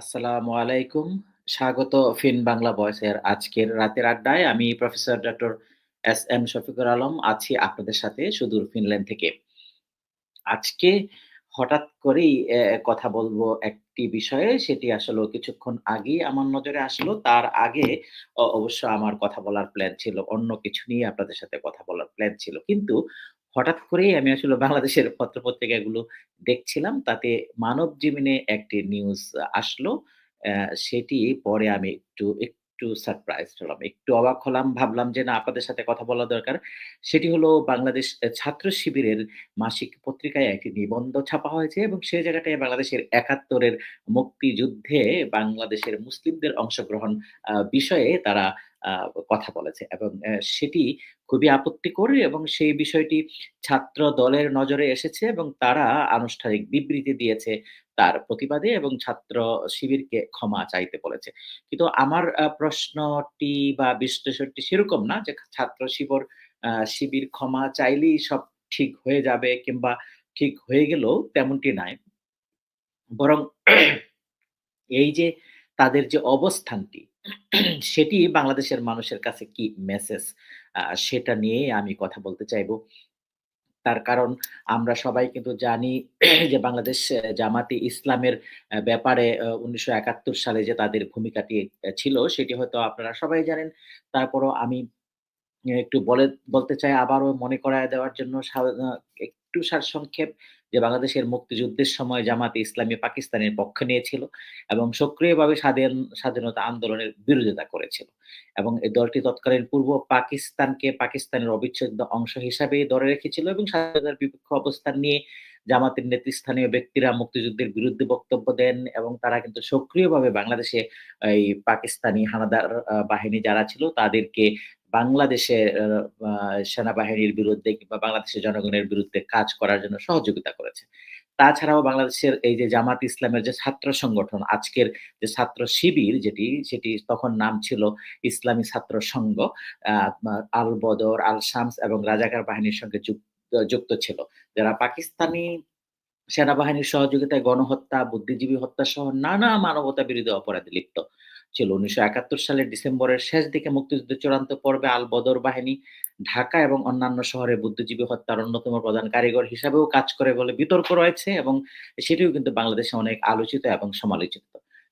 আসসালামু আলাইকুম। স্বাগত ফিন বাংলা ভয়েসের আজকের রাতের আড্ডায়। আমি professor doctor S M Shafiqur Alam আছি আপনাদের সাথে সুদূর ফিনল্যান্ড থেকে। আজকে হঠাৎ করেই কথা বলব একটি বিষয়ে, সেটি আসলে কিছুক্ষণ আগেই আমার নজরে আসলো। তার আগে অবশ্য আমার কথা বলার প্ল্যান ছিল। অন্য কিছু নিয়ে আপনাদের সাথে কথা বলার প্ল্যান ছিল। কিন্তু হঠাৎ করেই আমি আসলে বাংলাদেশের পত্র-পত্রিকাগুলো দেখছিলাম। তাতে মানবজমিনে একটি নিউজ আসলো। সেটি পরে আমি একটু, একটু সারপ্রাইজ হলাম। একটু অবাক হলাম। ভাবলাম যে না আপনাদের সাথে কথা বলা দরকার। সেটি হলো বাংলাদেশ ছাত্র শিবিরের মাসিক পত্রিকায় একটি নিবন্ধ ছাপা হয়েছে এবং সে জায়গাটায় বাংলাদেশের একাত্তরের মুক্তিযুদ্ধে বাংলাদেশের মুসলিমদের অংশগ্রহণ বিষয়ে তারা কথা বলেছে এবং সেটি খুবই আপত্তিকর এবং সেই বিষয়টি ছাত্র দলের নজরে এসেছে এবং তারা আনুষ্ঠানিক বিবৃতি দিয়েছে তার প্রতিবাদে এবং ছাত্র শিবিরকে ক্ষমা চাইতে বলেছে। কিন্তু আমার প্রশ্নটি বা বিশ্লেষণটি সেরকম না যে ছাত্র শিবর শিবির ক্ষমা চাইলেই সব ঠিক হয়ে যাবে কিংবা ঠিক হয়ে গেলেও তেমনটি নাই। বরং এই যে তাদের যে অবস্থানটি সেটি বাংলাদেশের মানুষের কাছে কি মেসেজ সেটা নিয়ে আমি কথা বলতে চাইব তার কারণ আমরা সবাই কিন্তু জানি যে বাংলাদেশ জামাতি ইসলামের ব্যাপারে উনিশশো ১৯৭১ সালে যে তাদের ভূমিকাটি ছিল সেটি হয়তো আপনারা সবাই জানেন। তারপরও আমি একটু বলে, বলতে চাই আবারও মনে করায় দেওয়ার জন্য একটু সারসংক্ষেপ যে বাংলাদেশের মুক্তিযুদ্ধের সময় জামাতে ইসলামী পাকিস্তানের পক্ষ নিয়েছিল এবং সক্রিয়ভাবে স্বাধীন, স্বাধীনতা আন্দোলনের বিরোধিতা করেছিল। এবং এই দলটি তৎকালীন পূর্ব পাকিস্তানকে পাকিস্তানের অবিচ্ছেদ্য অংশ হিসাবে ধরে রেখেছিল এবং স্বাধীনতার বিপক্ষ অবস্থান নিয়ে জামাতের নেতৃস্থানীয় ব্যক্তিরা মুক্তিযুদ্ধের বিরুদ্ধে বক্তব্য দেন এবং তারা কিন্তু সক্রিয়ভাবে বাংলাদেশে এই পাকিস্তানি হানাদার বাহিনী যারা ছিল তাদেরকে বাংলাদেশে আ আ সেনাবাহিনীর বিরুদ্ধে কিংবা বাংলাদেশের জনগণের বিরুদ্ধে কাজ করার জন্য সহযোগিতা করেছে। তাছাড়াও বাংলাদেশের এই যে জামাত ইসলামের যে ছাত্র সংগঠন আজকের যে ছাত্র শিবির যেটি সেটি তখন নাম ছিল ইসলামী ছাত্র সংঘ আল বদর, আল শামস এবং রাজাকার বাহিনীর সঙ্গে যুক যুক্ত ছিল। যারা পাকিস্তানি সেনাবাহিনীর সহযোগিতায় গণহত্যা, বুদ্ধিজীবী হত্যা সহ নানা মানবতা বিরোধী অপরাধে লিপ্ত ছিল। ১৯৭১ সালের ডিসেম্বরের শেষ দিকে মুক্তিযুদ্ধের চূড়ান্ত পর্বে আল বদর বাহিনী ঢাকা এবং অন্যান্য শহরে বুদ্ধিজীবী হত্যার অন্যতম প্রধান কারিগর হিসাবেও কাজ করে বলে বিতর্ক রয়েছে এবং সেটিও কিন্তু বাংলাদেশে অনেক আলোচিত এবং সমালোচিত।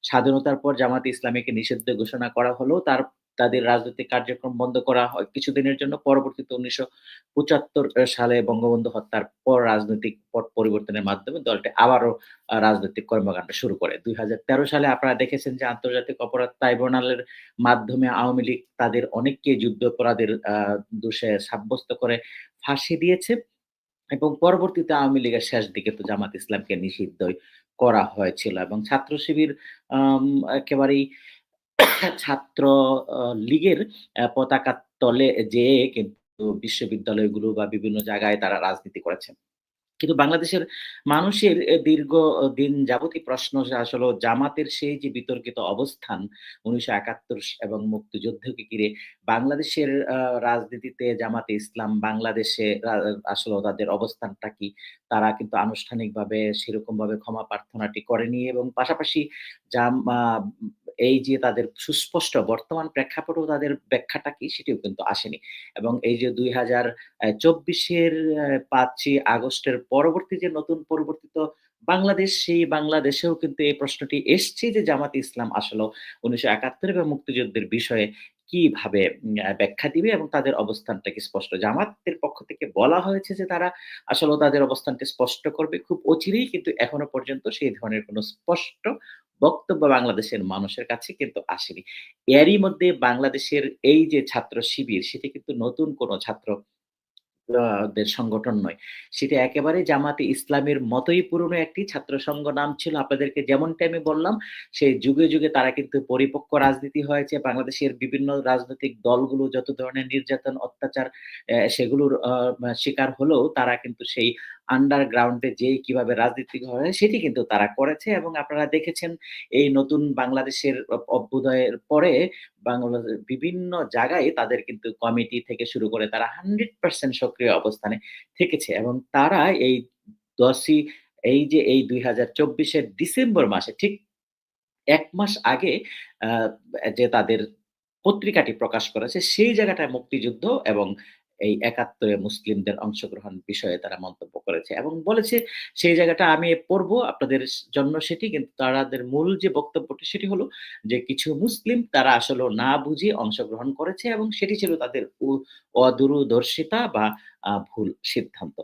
স্বাধীনতার পর জামাতে ইসলামীকে নিষিদ্ধ ঘোষণা করা হলেও তার তাদের রাজনৈতিক কার্যক্রম বন্ধ করা হয় কিছুদিনের জন্য। পরবর্তীতে ১৯৭৫ এ সালে বঙ্গবন্ধু হত্যার পর রাজনৈতিক পট পরিবর্তনের মাধ্যমে দলটি আবারও রাজনৈতিক কর্মকাণ্ড শুরু করে। ২০১৩ সালে আপনারা দেখেছেন যে আন্তর্জাতিক অপরাধ ট্রাইব্যুনালের মাধ্যমে আওয়ামী লীগ তাদের অনেককে যুদ্ধাপরাধের আ দোষে সাব্যস্ত করে ফাঁসি দিয়েছে এবং পরবর্তীতে আওয়ামী লীগের শেষ দিকে তো জামাত ইসলামকে নিষিদ্ধ করা হয়েছিল এবং ছাত্র শিবির আম, একেবারেই ছাত্র লীগের অ্যা পতাকার তলে যেয়ে কিন্তু বিশ্ববিদ্যালয়গুলো বা বিভিন্ন জায়গায় তারা রাজনীতি করেছে। কিন্তু বাংলাদেশের মানুষের এ দীর্ঘদিন যাবতই প্রশ্ন যে আসলেও জামাতের সেই যে বিতর্কিত অবস্থান ১৯৭১ স এবং মুক্তিযুদ্ধকে ঘিরে বাংলাদেশের রাজনীতিতে জামাতে ইসলাম বাংলাদেশে আসলে তাদের অবস্থানটা কি? তারা কিন্তু আনুষ্ঠানিকভাবে সেরকমভাবে ক্ষমা প্রার্থনাটি করেনি এবং পাশাপাশি জাম এই যে তাদের সুস্পষ্ট বর্তমান প্রেক্ষাপটেও তাদের ব্যাখ্যাটা কি? সেটিও কিন্তু আসেনি। এবং এই যে ২০২৪ এর অ্যা ৫ ই আগস্টের পরবর্তী যে নতুন পরিবর্তিত বাংলাদেশ, সেই বাংলাদেশেও কিন্তু এই প্রশ্নটি এসছে যে জামাত ইসলাম আসলে উনিশশো একাত্তর এবং মুক্তিযুদ্ধের বিষয়ে কীভাবে ব্যাখ্যা দিবে এবং তাদের অবস্থানটাকে স্পষ্ট। জামাতের পক্ষ থেকে বলা হয়েছে যে তারা আসলে তাদের অবস্থানকে স্পষ্ট করবে খুব অচিরেই, কিন্তু এখনও পর্যন্ত সেই ধরনের কোনো স্পষ্ট বক্তব্য বাংলাদেশের মানুষের কাছে কিন্তু আসেনি। এরই মধ্যে বাংলাদেশের এই যে ছাত্র শিবির, সেটি কিন্তু নতুন কোনো ছাত্র সংগঠন নয়। সেটা একেবারে জামাতে ইসলামের মতোই পুরনো একটি ছাত্র সংঘ নাম ছিল। আপনাদেরকে যেমনটি আমি বললাম সেই যুগে, যুগে তারা কিন্তু পরিপক্ক রাজনীতি হয়েছে। বাংলাদেশের বিভিন্ন রাজনৈতিক দলগুলো যত ধরনের নির্যাতন, অত্যাচার সেগুলোর শিকার হলেও তারা কিন্তু সেই আন্ডারগ্রাউন্ড যে কীভাবে রাজনীতি হয়, সেটি কিন্তু তারা করেছে এবং আপনারা দেখেছেন এই নতুন বাংলাদেশের অভ্যুদয়ের পরে বাংলাদেশের বিভিন্ন জায়গায় তাদের কিন্তু কমিটি থেকে শুরু করে তারা 100% সক্রিয় অবস্থানে থেকেছে এবং তারা এই দশই, এই যে এই দুই হাজার চব্বিশের ডিসেম্বর মাসে ঠিক এক মাস আগে যে তাদের পত্রিকাটি প্রকাশ করেছে, সেই জায়গাটায় মুক্তিযুদ্ধ এবং এই একাত্তরে মুসলিমদের অংশগ্রহণ বিষয়ে তারা মন্তব্য করেছে এবং বলেছে, সেই জায়গাটা আমি পড়ব, আপনাদের জন্য সেটি কিন্তু তাদের মূল যে বক্তব্যটি সেটি হলো যে, কিছু মুসলিম তারা আসলে না বুঝে অংশগ্রহণ করেছে এবং সেটি ছিল তাদের অদূরদর্শিতা বা ভুল সিদ্ধান্ত।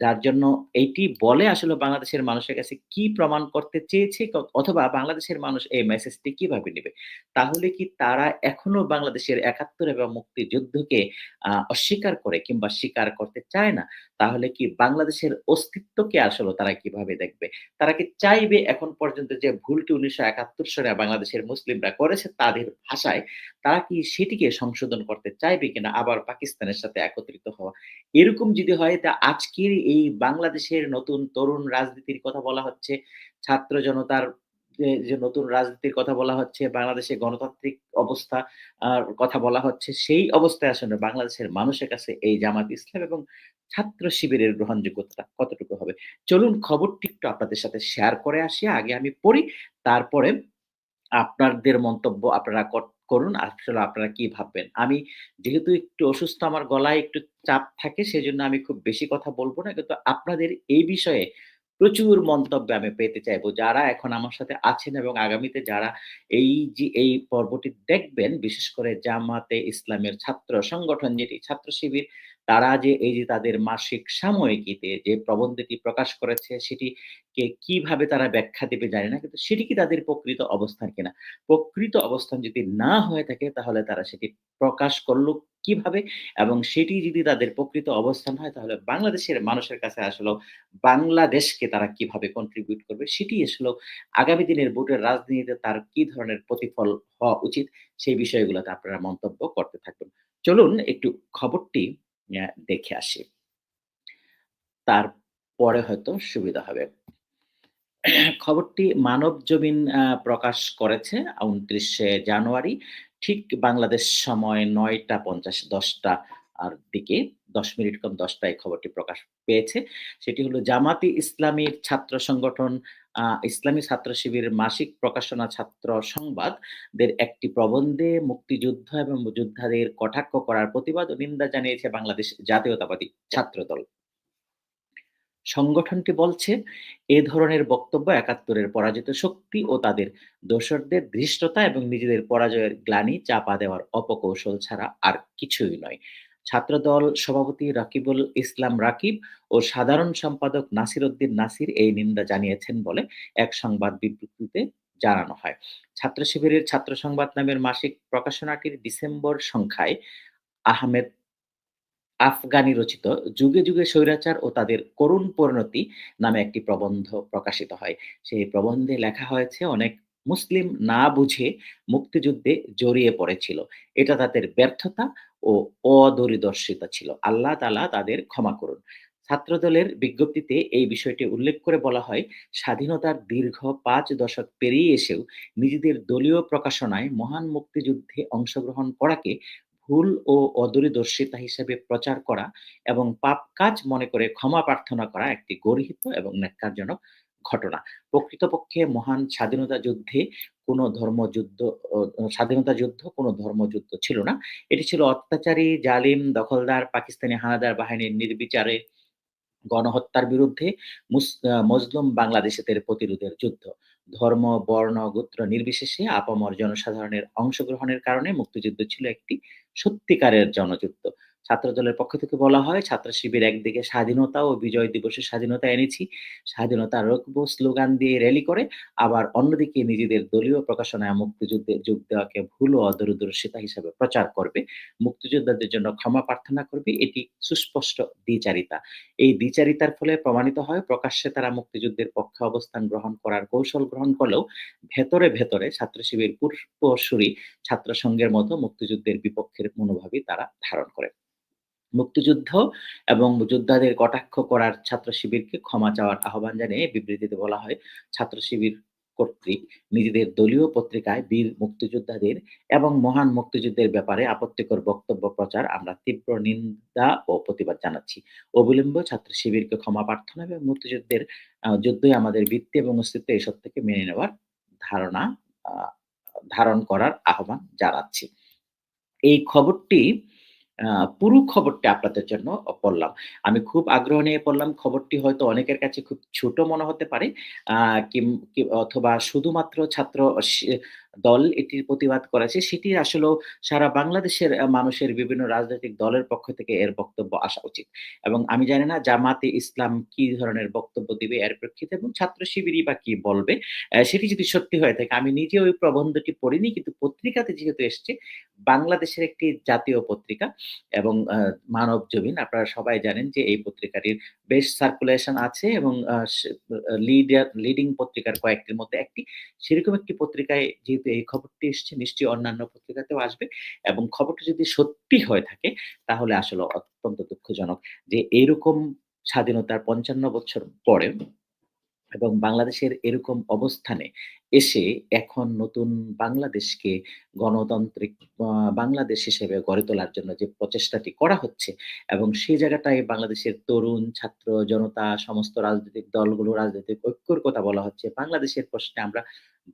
যার জন্য এইটি বলে আসলে বাংলাদেশের মানুষের কাছে কি প্রমাণ করতে চেয়েছে অথবা বাংলাদেশের মানুষ এই মেসেজটি কীভাবে নেবে তাহলে কি তারা এখনও বাংলাদেশের ৭১ এবং মুক্তিযুদ্ধকে অস্বীকার করে কিংবা স্বীকার করতে চায় না? তাহলে কি বাংলাদেশের অস্তিত্বকে আসলে তারা কীভাবে দেখবে? তারা কি চাইবে এখন পর্যন্ত যে ভুলটি ১৯৭১ সনে বাংলাদেশের মুসলিমরা করেছে তাদের ভাষায়, তারা কি সেটিকে সংশোধন করতে চাইবে কিনা আবার পাকিস্তানের সাথে একত্রিত হওয়া? এরকম যদি হয় তা আজকের এই বাংলাদেশের নতুন তরুণ রাজনীতির কথা বলা হচ্ছে, ছাত্র জনতার যে, নতুন রাজনীতির কথা বলা হচ্ছে, বাংলাদেশে গণতান্ত্রিক অবস্থা কথা বলা হচ্ছে, সেই অবস্থায় আসলে বাংলাদেশের মানুষের কাছে এই জামাত ইসলাম এবং ছাত্র শিবিরের গ্রহণযোগ্যতাটা কতটুকু হবে? চলুন খবরটি একটু আপনাদের সাথে শেয়ার করে আসি। আগে আমি পড়ি, তারপরে আপনাদের মন্তব্য আপনারা করুন। আসলে আপনারা কি ভাববেন? আমি যেহেতু একটু অসুস্থ, আমার গলায় একটু চাপ থাকে, সেজন্য আমি খুব বেশি কথা বলব না। কিন্তু আপনাদের এই বিষয়ে প্রচুর মন্তব্য আমি পেতে চাইব। যারা এখন আমার সাথে আছেন এবং আগামীতে যারা এই যে এই পর্বটি দেখবেন, বিশেষ করে জামাতে ইসলামের ছাত্র সংগঠন যেটি ছাত্র শিবির, তারা যে এই যে তাদের মাসিক সাময়িকীতে যে প্রবন্ধটি প্রকাশ করেছে, সেটিকে কীভাবে তারা ব্যাখ্যা দেবে জানি না। কিন্তু সেটি কি তাদের প্রকৃত অবস্থান কিনা? প্রকৃত অবস্থান যদি না হয়ে থাকে, তাহলে তারা সেটি প্রকাশ করল কীভাবে? এবং সেটি যদি তাদের প্রকৃত অবস্থান হয়, তাহলে বাংলাদেশের মানুষের কাছে আসলে বাংলাদেশকে তারা কীভাবে কন্ট্রিবিউট করবে? সেটি আসলেও আগামী দিনের ভোটের রাজনীতিতে তার কি ধরনের প্রতিফল হওয়া উচিত? সেই বিষয়গুলোতে আপনারা মন্তব্য করতে থাকবেন। চলুন একটু খবরটি দেখে আসি। তারপরে হয়তো সুবিধা হবে। খবরটি মানব জমিন প্রকাশ করেছে উনত্রিশে জানুয়ারি। ঠিক বাংলাদেশ সময় ৯ঃ৫০ ১০টা আর দিকে ১০ মিনিট কম ১০টায় খবরটি প্রকাশ পেয়েছে। সেটি হলো জামাতি ইসলামীর ছাত্র সংগঠন ইসলামী ছাত্র শিবিরের মাসিক প্রকাশনা ছাত্র সংবাদের একটি প্রবন্ধে মুক্তিযুদ্ধ এবং যোদ্ধাদের কটাক্ষ করার প্রতিবাদ ও নিন্দা জানিয়েছে বাংলাদেশ জাতীয়তাবাদী ছাত্রদল। সংগঠনটি বলছে, এ ধরনের বক্তব্য একাত্তরের পরাজিত শক্তি ও তাদের দোসরদের ধৃষ্টতা এবং নিজেদের পরাজয়ের গ্লানি চাপা দেওয়ার অপকৌশল ছাড়া আর কিছুই নয়। ছাত্রদল সভাপতি রাকিবুল ইসলাম রাকিব ও সাধারণ সম্পাদক নাসির উদ্দিন নাসির এই নিন্দা জানিয়েছেন বলে এক সংবাদ বিবৃতিতে জানানো হয়। ছাত্র শিবিরের ছাত্র সংবাদ নামের মাসিক প্রকাশনাটির ডিসেম্বর সংখ্যায় আহমেদ আফগানি রচিত 'যুগে, যুগে স্বৈরাচার ও তাদের করুণ পরিণতি' নামে একটি প্রবন্ধ প্রকাশিত হয়। সেই প্রবন্ধে লেখা হয়েছে অনেক মুসলিম না বুঝে মুক্তিযুদ্ধে জড়িয়ে পড়েছিল। এটা তাদের ব্যর্থতা ও অদূরদর্শিতা ছিল। আল্লাহ তাআলা তাদের ক্ষমা করুন। ছাত্রদলের বিজ্ঞপ্তিতে এই বিষয়টি উল্লেখ করে বলা হয়, স্বাধীনতার দীর্ঘ পাঁচ দশক পেরিয়ে এসেও নিজেদের দলীয় প্রকাশনায় মহান মুক্তিযুদ্ধে অংশগ্রহণ করাকে ভুল ও অদূরদর্শিতা হিসেবে প্রচার করা এবং পাপ কাজ মনে করে ক্ষমা প্রার্থনা করা একটি গর্হিত এবং ন্যক্কারজনক ঘটনা। প্রকৃতপক্ষে মহান স্বাধীনতা যুদ্ধে কোনো ধর্মযুদ্ধ স্বাধীনতা যুদ্ধ কোনো ধর্মযুদ্ধ ছিল না। এটি ছিল অত্যাচারী, জালিম, দখলদার পাকিস্তানি হানাদার বাহিনীর নির্বিচারে গণহত্যার বিরুদ্ধে মজলুম বাংলাদেশীদের প্রতিরোধের যুদ্ধ। ধর্ম, বর্ণ, গোত্র নির্বিশেষে আপামর জনসাধারণের অংশগ্রহণের কারণে মুক্তিযুদ্ধ ছিল একটি সত্যিকারের জনযুদ্ধ। ছাত্রদলের পক্ষ থেকে বলা হয়, ছাত্র শিবির একদিকে স্বাধীনতা ও বিজয় দিবসে স্বাধীনতা এনেছি, স্বাধীনতা রক্ব স্লোগান দিয়ে র‍্যালি করে, আবার অন্যদিকে নিজেদের দলীয় প্রকাশনায় মুক্তিযুদ্ধে যোগ দেওয়াকে ভুল ও অদূরদর্শিতা হিসাবে প্রচার করবে, মুক্তিযোদ্ধাদের জন্য ক্ষমা প্রার্থনা করবে, এটি সুস্পষ্ট দ্বিচারিতা। এই দ্বিচারিতার ফলে প্রমাণিত হয় প্রকাশ্যে তারা মুক্তিযুদ্ধের পক্ষে অবস্থান গ্রহণ করার কৌশল গ্রহণ করলেও ভেতরে, ভেতরে ছাত্র শিবির পূর্বসূরি ছাত্র সংঘের মতো মুক্তিযুদ্ধের বিপক্ষের মনোভাবই তারা ধারণ করে। মুক্তিযুদ্ধ এবং যোদ্ধাদের কটাক্ষ করার ছাত্র শিবিরকে ক্ষমা চাওয়ার আহ্বান জানিয়ে বিবৃতিতে বলা হয়, ছাত্র শিবির কর্তৃক নিজেদের দলীয় পত্রিকায় বীর মুক্তিযোদ্ধাদের এবং মহান মুক্তিযুদ্ধের ব্যাপারে আপত্তিকর বক্তব্য প্রচার আমরা তীব্র নিন্দা ও প্রতিবাদ জানাচ্ছি। অবিলম্বে ছাত্র শিবিরকে ক্ষমা প্রার্থনা এবং মুক্তিযুদ্ধের যুদ্ধই আমাদের ভিত্তি এবং অস্তিত্ব এসব থেকে মেনে নেওয়ার ধারণা ধারণ করার আহ্বান জানাচ্ছি। এই খবরটি পুরো খবরটি আপনাদের জন্য পড়লাম। আমি খুব আগ্রহ নিয়ে পড়লাম। খবরটি হয়তো অনেকের কাছে খুব ছোট মনে হতে পারে। অথবা শুধুমাত্র ছাত্র দল এটির প্রতিবাদ করেছে, সেটি আসলেও সারা বাংলাদেশের মানুষের বিভিন্ন রাজনৈতিক দলের পক্ষ থেকে এর বক্তব্য আসা উচিত। এবং আমি জানি না জামাতে ইসলাম কি ধরনের বক্তব্য দিবে এর প্রেক্ষিতে এবং ছাত্র শিবিরই বা কি বলবে। সেটি যদি সত্যি হয়ে থাকে আমি নিজেও ওই প্রবন্ধটি পড়িনি কিন্তু পত্রিকাতে যেহেতু এসছে, বাংলাদেশের একটি জাতীয় পত্রিকা এবং মানব জমিন আপনারা সবাই জানেন যে এই পত্রিকাটির বেশ সার্কুলেশন আছে এবং লিডিং পত্রিকার কয়েকটির মধ্যে একটি। সেরকম একটি পত্রিকায় যেহেতু এই খবরটি এসছে নিশ্চয়ই অন্যান্য পত্রিকাতেও আসবে এবং খবরটি যদি সত্যি হয়ে থাকে তাহলে আসলে অত্যন্ত দুঃখজনক যে এরকম স্বাধীনতার ৫৫ বছর পরে এবং বাংলাদেশের এরকম অবস্থানে এসে এখন নতুন বাংলাদেশকে গণতান্ত্রিক বাংলাদেশ হিসেবে গড়ে তোলার জন্য যে প্রচেষ্টাটি করা হচ্ছে এবং সেই জায়গাটায় বাংলাদেশের তরুণ, ছাত্র, জনতা, সমস্ত রাজনৈতিক দলগুলো, রাজনৈতিক ঐক্যর কথা বলা হচ্ছে। বাংলাদেশের প্রশ্নে আমরা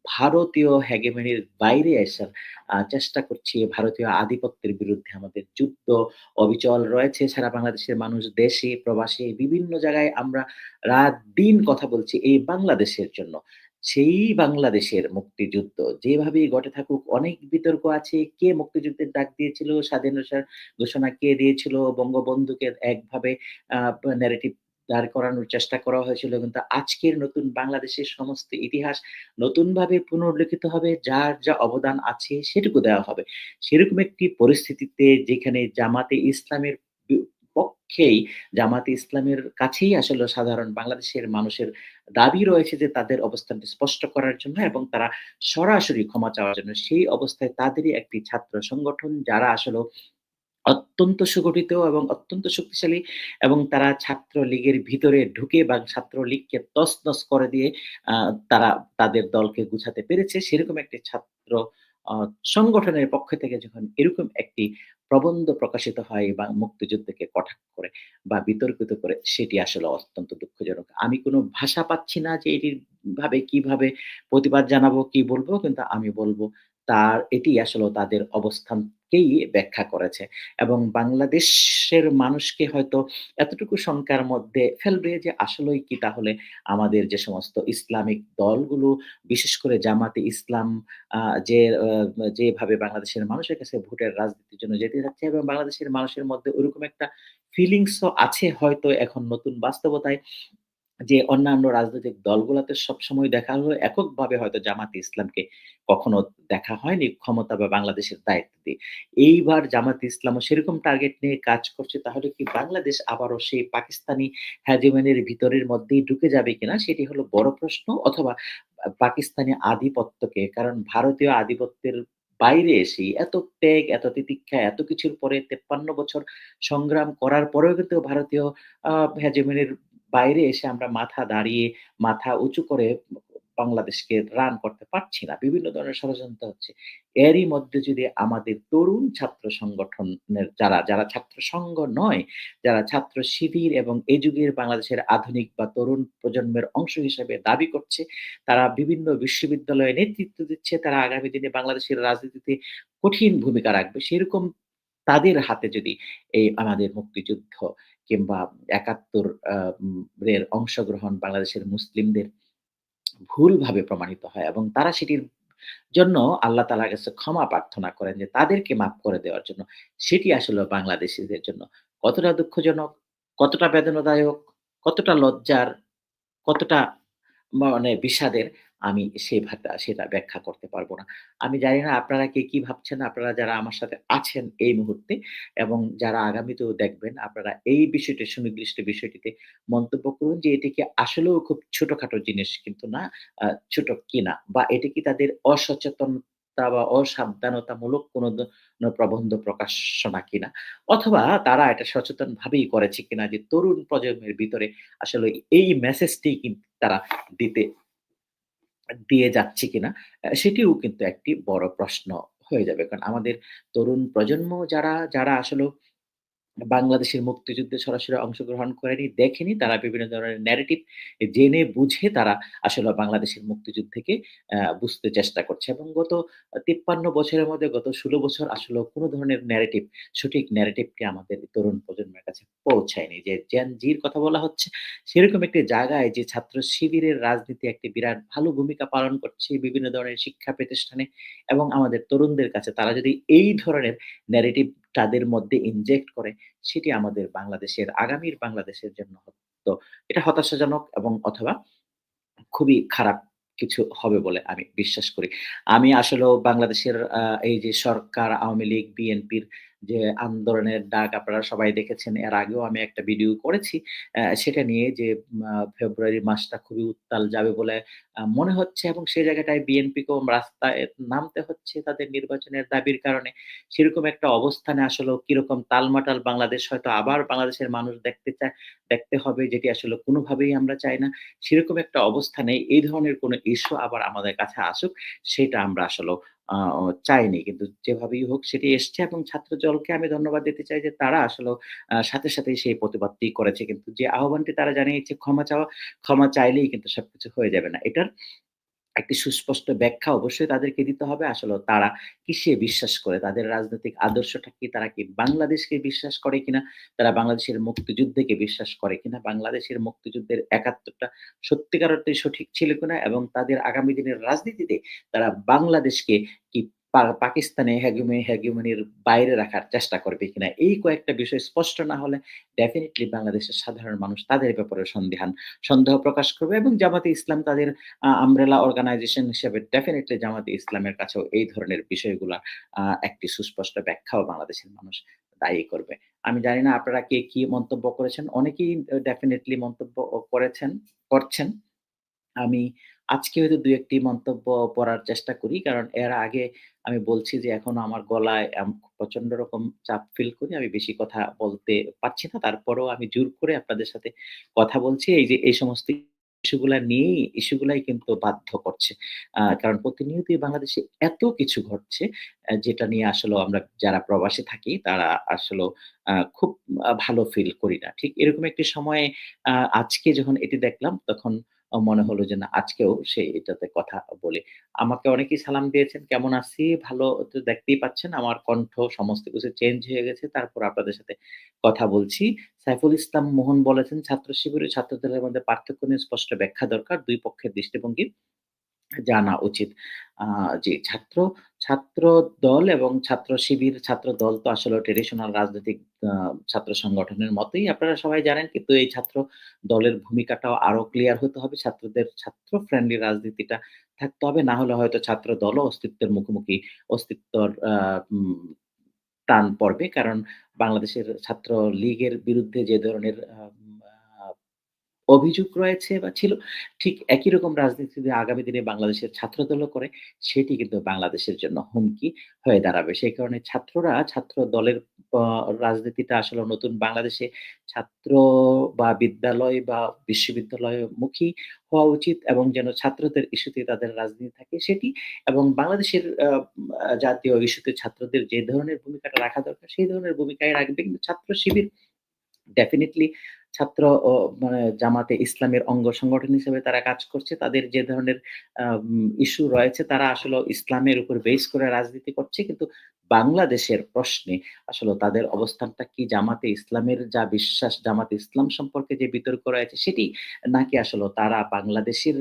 ভারতীয় হেগেমনির বাইরে আসার চেষ্টা করছি। ভারতীয় আধিপত্যের বিরুদ্ধে আমাদের যুদ্ধ অবিচল রয়েছে। সারা বাংলাদেশের মানুষ দেশে, প্রবাসে বিভিন্ন জায়গায় আমরা রাত-দিন কথা বলছি এই বাংলাদেশের জন্য। সেই বাংলাদেশের মুক্তিযুদ্ধ যেভাবেই ঘটে থাকুক অনেক বিতর্ক আছে। কে মুক্তিযুদ্ধের ডাক দিয়েছিল? স্বাধীনতার ঘোষণা কে দিয়েছিল? বঙ্গবন্ধুকে একভাবে ন্যারেটিভ দাঁড় করানোর চেষ্টা করা হয়েছিল। কিন্তু আজকের নতুন বাংলাদেশের সমস্ত ইতিহাস নতুনভাবে পুনর্লিখিত হবে। যার যা অবদান আছে সেটুকু দেওয়া হবে। সেরকম একটি পরিস্থিতিতে যেখানে জামাতে ইসলামের পক্ষেই জামাতে ইসলামের কাছেই আসলে সাধারণ বাংলাদেশের মানুষের দাবি রয়েছে যে তাদের অবস্থানটি স্পষ্ট করার জন্য এবং তারা সরাসরি ক্ষমা চাওয়ার জন্য। সেই অবস্থায় তাদেরই একটি ছাত্র সংগঠন যারা আসলেও অত্যন্ত সুগঠিত এবং অত্যন্ত শক্তিশালী এবং তারা ছাত্রলীগের ভিতরে ঢুকে বা ছাত্রলীগকে তছনছ করে দিয়ে তারা তাদের দলকে গুছাতে পেরেছে। সেরকম একটি ছাত্র সংগঠনের পক্ষ থেকে যখন এরকম একটি প্রবন্ধ প্রকাশিত হয় বা মুক্তিযুদ্ধকে কটাক্ষ করে বা বিতর্কিত করে সেটি আসলে অত্যন্ত দুঃখজনক। আমি কোনো ভাষা পাচ্ছি না যে এটির ভাবে কীভাবে প্রতিবাদ জানাব, কি বলব? কিন্তু আমি বলব তার, এটি আসলে তাদের অবস্থানকেই ব্যাখ্যা করেছে। এবং বাংলাদেশের মানুষকে হয়তো এতটুকু শঙ্কার মধ্যে ফেলবে যে, আসলেই কি তাহলে আমাদের যে সমস্ত ইসলামিক দলগুলো, বিশেষ করে জামাতে ইসলাম যে যেভাবে বাংলাদেশের মানুষের কাছে ভোটের রাজনীতির জন্য যেতে যাচ্ছে এবং বাংলাদেশের মানুষের মধ্যে ওরকম একটা ফিলিংস ও আছে হয়তো এখন নতুন বাস্তবতায়। যে অন্যান্য রাজনৈতিক দলগুলাতে সবসময় দেখা হলো এককভাবে হয়তো জামাতে ইসলামকে কখনো দেখা হয়নি ক্ষমতা বা বাংলাদেশের দায়িত্ব দিয়ে। এইবার জামাতে ইসলামও সেরকম টার্গেট নিয়ে কাজ করছে তাহলে কি বাংলাদেশ আবারও সেই পাকিস্তানি হেজিমনির ভিতরের মধ্যেই ঢুকে যাবে কিনা সেটি হলো বড় প্রশ্ন অথবা পাকিস্তানি আধিপত্যকে কারণ ভারতীয় আধিপত্যের বাইরে এসে এত ত্যাগ, এত তিতিক্ষা, এত কিছুর পরে ৫৩ বছর সংগ্রাম করার পরেও কিন্তু ভারতীয় আ হেজিমনির বাইরে এসে আমরা মাথা দাঁড়িয়ে, মাথা উঁচু করে বাংলাদেশকে রান করতে পারছি না। বিভিন্ন ধরনের ষড়যন্ত্র হচ্ছে। এরই মধ্যে যদি আমাদের তরুণ ছাত্র সংগঠনের যারা, যারা ছাত্র সংঘ নয়, যারা ছাত্র শিবির এবং এ যুগের বাংলাদেশের আধুনিক বা তরুণ প্রজন্মের অংশ হিসেবে দাবি করছে, তারা বিভিন্ন বিশ্ববিদ্যালয়ে নেতৃত্ব দিচ্ছে, তারা আগামী দিনে বাংলাদেশের রাজনীতিতে কঠিন ভূমিকা রাখবে। সেরকম তাদের হাতে যদি এই আমাদের মুক্তিযুদ্ধ কিংবা ৭১ আ এর অংশগ্রহণ বাংলাদেশের মুসলিমদের ভুলভাবে প্রমাণিত হয় এবং তারা সেটির জন্য আল্লাহ তাআলার কাছে ক্ষমা প্রার্থনা করেন যে তাদেরকে মাফ করে দেওয়ার জন্য। সেটি আসলেও বাংলাদেশিদের জন্য কতটা দুঃখজনক, কতটা বেদনাদায়ক, কতটা লজ্জার, কতটা মানে বিষাদের আমি সে সেটা ব্যাখ্যা করতে পারব না। আমি জানি না আপনারা কে কি ভাবছেন? আপনারা যারা আমার সাথে আছেন এই মুহূর্তে এবং যারা আগামীতেও দেখবেন, আপনারা এই বিষয়টি, সুনির্দিষ্ট বিষয়টিতে মন্তব্য করুন যে এটি কি আসলেও খুব ছোটখাটো জিনিস কিন্তু না ছোট কিনা বা এটি কি তাদের অসচেতনতা বা অসাবধানতামূলক কোনো প্রবন্ধ প্রকাশনা কিনা? অথবা তারা এটা সচেতনভাবেই করেছে কিনা যে তরুণ প্রজন্মের ভিতরে আসলে এই মেসেজটি কিন্তু তারা দিতে দিয়ে যাচ্ছে কিনা? সেটিও কিন্তু একটি বড় প্রশ্ন হয়ে যাবে। কারণ আমাদের তরুণ প্রজন্ম যারা, যারা আসলেও বাংলাদেশের মুক্তিযুদ্ধে সরাসরি অংশগ্রহণ করেনি, দেখেনি। তারা বিভিন্ন ধরনের ন্যারেটিভ জেনে বুঝে তারা আসলে বাংলাদেশের মুক্তিযুদ্ধকে বুঝতে চেষ্টা করছে এবং গত ৫৩ বছরের মধ্যে গত ১৬ বছর আসলে কোন ধরনের ন্যারেটিভ, সঠিক ন্যারেটিভটি আমাদের তরুণ প্রজন্মের কাছে পৌঁছায়নি। যে জ্যান জির কথা বলা হচ্ছে, সেরকম একটি জায়গায় যে ছাত্র শিবিরের রাজনীতি একটি বিরাট ভালো ভূমিকা পালন করছে বিভিন্ন ধরনের শিক্ষা প্রতিষ্ঠানে এবং আমাদের তরুণদের কাছে তারা যদি এই ধরনের ন্যারেটিভ তাদের মধ্যে ইনজেক্ট করে, সেটি আমাদের বাংলাদেশের আগামীর বাংলাদেশের জন্য তো এটা হতাশাজনক এবং অথবা খুবই খারাপ কিছু হবে বলে আমি বিশ্বাস করি। আমি আসলে বাংলাদেশের এই যে সরকার, আওয়ামী লীগ, বিএনপির যে আন্দোলনের ডাক আপনারা সবাই দেখেছেন। এর আগেও আমি একটা ভিডিও করেছি। সেটা নিয়ে যে ফেব্রুয়ারি মাসটা খুবই উত্তাল যাবে বলে মনে হচ্ছে এবং সেই জায়গাটায় বিএনপিকেও রাস্তায় নামতে হচ্ছে তাদের নির্বাচনের দাবির কারণে। সেরকম একটা অবস্থানে আসলেও কীরকম তালমাটাল বাংলাদেশ হয়তো আবার বাংলাদেশের মানুষ দেখতে চায় দেখতে হবে যেটি আসলে কোনোভাবেই আমরা চাই না। সেরকম একটা অবস্থানে এই ধরনের কোনো ইস্যু আবার আমাদের কাছে আসুক, সেটা আমরা আসলেও আ অ চাইনি। কিন্তু যেভাবেই হোক সেটি এসছে এবং ছাত্র জলকে আমি ধন্যবাদ দিতে চাই যে তারা আসলে সাথে সাথে, সেই প্রতিবাদটি করেছে। কিন্তু যে আহ্বানটি তারা জানিয়েছে ক্ষমা চাওয়া, ক্ষমা চাইলেই কিন্তু সবকিছু হয়ে যাবে না। এটার একটি সুস্পষ্ট ব্যাখ্যা অবশ্যই তাদেরকে দিতে হবে। আসলে তারা কিসে বিশ্বাস করে? তাদের রাজনৈতিক আদর্শটা কি? তারা কি বাংলাদেশকে বিশ্বাস করে কিনা? তারা বাংলাদেশের মুক্তিযুদ্ধকে বিশ্বাস করে কিনা? বাংলাদেশের মুক্তিযুদ্ধের একাত্তরটা সত্যিকার অর্থে সঠিক ছিল কিনা? এবং তাদের আগামী দিনের রাজনীতিতে তারা বাংলাদেশকে কি পাকিস্তানে হেগেমনি হেগেমনির বাইরে রাখার চেষ্টা করবে কিনা? এই কয়েকটা বিষয় স্পষ্ট না হলে ডেফিনেটলি বাংলাদেশের সাধারণ মানুষ তাদের ব্যাপারে সন্দিহান, সন্দেহ প্রকাশ করবে এবং জামাতে ইসলাম তাদের, আ আমব্রেলা অর্গানাইজেশন হিসেবে ডেফিনেটলি জামাতে ইসলামের কাছেও এই ধরনের বিষয়গুলা একটি সুস্পষ্ট ব্যাখ্যাও বাংলাদেশের মানুষ দায়ী করবে। আমি জানি না আপনারা কে কি মন্তব্য করেছেন? অনেকেই ডেফিনেটলি মন্তব্য করেছেন, করছেন। আমি আজকে হয়তো দু একটি মন্তব্য পড়ার চেষ্টা করি। কারণ এর আগে আমি বলছি যে, এখনও আমার গলায় প্রচণ্ড রকম চাপ ফিল করি। আমি বেশি কথা বলতে পারছি না। তারপরেও আমি জোর করে আপনাদের সাথে কথা বলছি। এই যে, এই সমস্ত ইস্যুগুলা নিয়েই, ইস্যুগুলাই কিন্তু বাধ্য করছে। কারণ প্রতিনিয়তই বাংলাদেশে এত কিছু ঘটছে যেটা নিয়ে আসলেও আমরা যারা প্রবাসে থাকি, তারা আসলে খুব ভালো ফিল করি না। ঠিক এরকম একটি সময়ে আজকে যখন এটি দেখলাম, তখন মনে হলো যে না আজকেও সে এটাতে কথা বলে আমাকে অনেকেই সালাম দিয়েছেন, "কেমন আছি?" ভালো তো দেখতেই পাচ্ছেন আমার কণ্ঠ সমস্ত কিছু চেঞ্জ হয়ে গেছে। তারপর আপনাদের সাথে কথা বলছি। সাইফুল ইসলাম মোহন বলেছেন, "ছাত্র শিবির ছাত্রদের মধ্যে পার্থক্য নিয়ে স্পষ্ট ব্যাখ্যা দরকার। দুই পক্ষের দৃষ্টিভঙ্গি জানা উচিত।" আহ যে ছাত্র ছাত্র দল এবং ছাত্র শিবির, ছাত্র দল তো আসলে ট্রেডিশনাল রাজনৈতিক ছাত্র সংগঠনের মতোই আপনারা সবাই জানেন। কিন্তু এই ছাত্র দলের ভূমিকাটাও আরও ক্লিয়ার হতে হবে। ছাত্রদের ছাত্র ফ্রেন্ডলি রাজনীতিটা থাকতে হবে। না হলে হয়তো ছাত্র দলও অস্তিত্বের মুখোমুখি অস্তিত্বর টান পড়বে। কারণ বাংলাদেশের ছাত্র লীগের বিরুদ্ধে যে ধরনের অভিযোগ রয়েছে বা ছিল, ঠিক একই রকম রাজনীতি যদি আগামী দিনে বাংলাদেশের ছাত্রদলও করে, সেটি কিন্তু বাংলাদেশের জন্য হুমকি হয়ে দাঁড়াবে। সেই কারণে ছাত্ররা ছাত্র দলের রাজনীতিটা আসলে নতুন বাংলাদেশে ছাত্র বা বিদ্যালয় বা বিশ্ববিদ্যালয়মুখী হওয়া উচিত এবং যেন ছাত্রদের ইস্যুতে তাদের রাজনীতি থাকে সেটি এবং বাংলাদেশের জাতীয় ইস্যুতে ছাত্রদের যে ধরনের ভূমিকাটা রাখা দরকার, সেই ধরনের ভূমিকায় রাখবে। কিন্তু ছাত্র শিবির ডেফিনিটলি ছাত্র মানে জামাতে ইসলামের অঙ্গ সংগঠন হিসেবে তারা কাজ করছে। তাদের যে ধরনের ইস্যু রয়েছে, তারা আসলে ইসলামের উপর বেস করে রাজনীতি করছে। কিন্তু বাংলাদেশের প্রশ্নে আসলে তাদের অবস্থানটা কি জামাতে ইসলামের যা বিশ্বাস, জামাতে ইসলাম সম্পর্কে যে বিতর্ক রয়েছে সেটি নাকি আসলে তারা বাংলাদেশের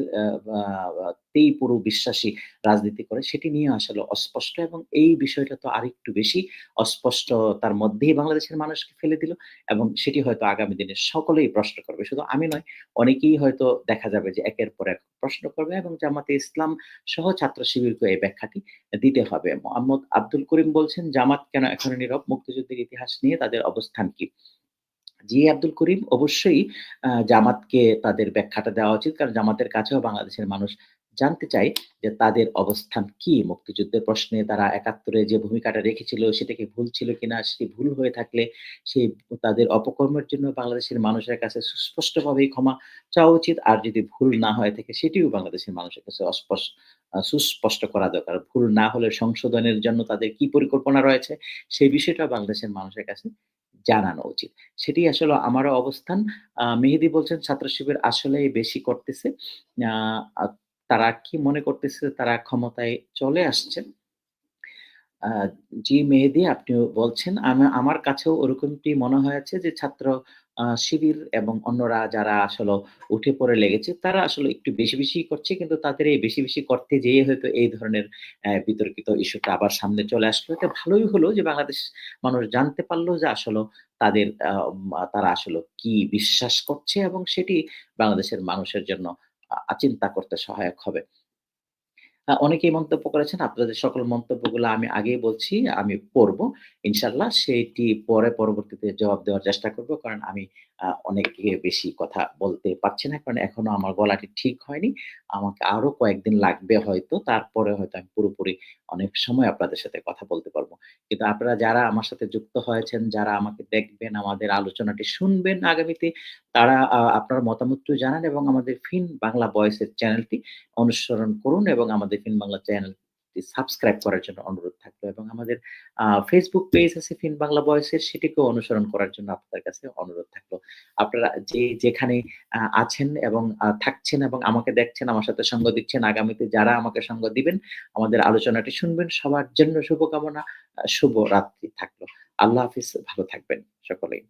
তেই পুরো বিশ্বাসী রাজনীতি করে সেটি নিয়ে আসলে অস্পষ্ট এবং এই বিষয়টা তো আরেকটু বেশি অস্পষ্ট তার মধ্যেই বাংলাদেশের মানুষকে ফেলে দিল। এবং সেটি হয়তো আগামী দিনে সকলেই প্রশ্ন করবে। শুধু আমি নয়, অনেকেই হয়তো দেখা যাবে যে একের পর এক প্রশ্ন করবে এবং জামাতে ইসলাম সহ ছাত্র শিবিরকে এই ব্যাখ্যাটি দিতে হবে। মোহাম্মদ আব্দুল করিম বলছেন, "জামাত কেন এখনও নীরব? মুক্তিযুদ্ধের ইতিহাস নিয়ে তাদের অবস্থান কি?" জি, আব্দুল করিম অবশ্যই জামাতকে তাদের ব্যাখ্যাটা দেওয়া উচিত। কারণ জামাতের কাছেও বাংলাদেশের মানুষ জানতে চাই যে তাদের অবস্থান কি? মুক্তিযুদ্ধের প্রশ্নে তারা একাত্তরে যে ভূমিকাটা রেখেছিল সেটাকে ভুল ছিল কিনা? সেটি ভুল হয়ে থাকলে সেই তাদের অপকর্মের জন্য বাংলাদেশের মানুষের কাছে সুস্পষ্টভাবেই ক্ষমা চাওয়া উচিত। আর যদি ভুল না হয়ে থাকে সেটিও বাংলাদেশের মানুষের কাছে অস্পষ আ সুস্পষ্ট করা দরকার। ভুল না হলে সংশোধনের জন্য তাদের কি পরিকল্পনা রয়েছে সেই বিষয়টা বাংলাদেশের মানুষের কাছে জানানো উচিত। সেটি আসলে আমারও অবস্থান। মেহেদী বলছেন ছাত্র শিবির আসলেই বেশি করতেছে। তারা কি মনে করতেছে, তারা ক্ষমতায় চলে আসছে? জি, মেহেদি আপনি বলছেন। আমা, আমার কাছেও ওরকমটি মনে হয়েছে যে ছাত্র শিবির এবং অন্যরা যারা আসলে উঠে পড়ে লেগেছে তারা আসলে একটু বেশি, বেশি করছে। কিন্তু তাদের এই বেশি, বেশি করতে যেয়ে হয়তো এই ধরনের বিতর্কিত ইস্যুটা আবার সামনে চলে আসলো। এটা ভালোই হলো যে বাংলাদেশ মানুষ জানতে পারল যে আসলে তাদের তারা আসলে কি বিশ্বাস করছে এবং সেটি বাংলাদেশের মানুষের জন্য চিন্তা করতে সহায়ক হবে। অনেকেই মন্তব্য করেছেন। আপনাদের সকল মন্তব্যগুলো আমি আগেই বলছি, আমি পড়ব। ইনশাল্লাহ সেটি পরে পরবর্তীতে জবাব দেওয়ার চেষ্টা করব। কারণ আমি অনেক বেশি কথা বলতে পারছি না। কারণ এখনও আমার গলাটি ঠিক হয়নি। আমাকে আরও কয়েকদিন লাগবে হয়তো। তারপরে হয়তো আমি পুরোপুরি অনেক সময় আপনাদের সাথে কথা বলতে পারব কিন্তু আপনারা যারা আমার সাথে যুক্ত হয়েছেন, যারা আমাকে দেখবেন, আমাদের আলোচনাটি শুনবেন আগামীতে, তারা আপনার মতামতটিও জানান এবং আমাদের ফিন বাংলা ভয়েস এর চ্যানেলটি অনুসরণ করুন এবং আমাদের ফিন বাংলা চ্যানেলটি সাবস্ক্রাইব করার জন্য অনুরোধ থাকল এবং আমাদের Facebook পেজ আছে ফিন বাংলা বয়সের সেটিকেও অনুসরণ করার জন্য আপনাদের কাছে অনুরোধ থাকল। আপনারা যে যেখানে আছেন এবং থাকছেন এবং আমাকে দেখছেন, আমার সাথে সঙ্গ দিচ্ছেন, আগামীতে যারা আমাকে সঙ্গ দিবেন, আমাদের আলোচনাটি শুনবেন, সবার জন্য শুভকামনা। শুভ রাত্রি থাকল। আল্লাহ হাফিজ। ভালো থাকবেন সকলেই।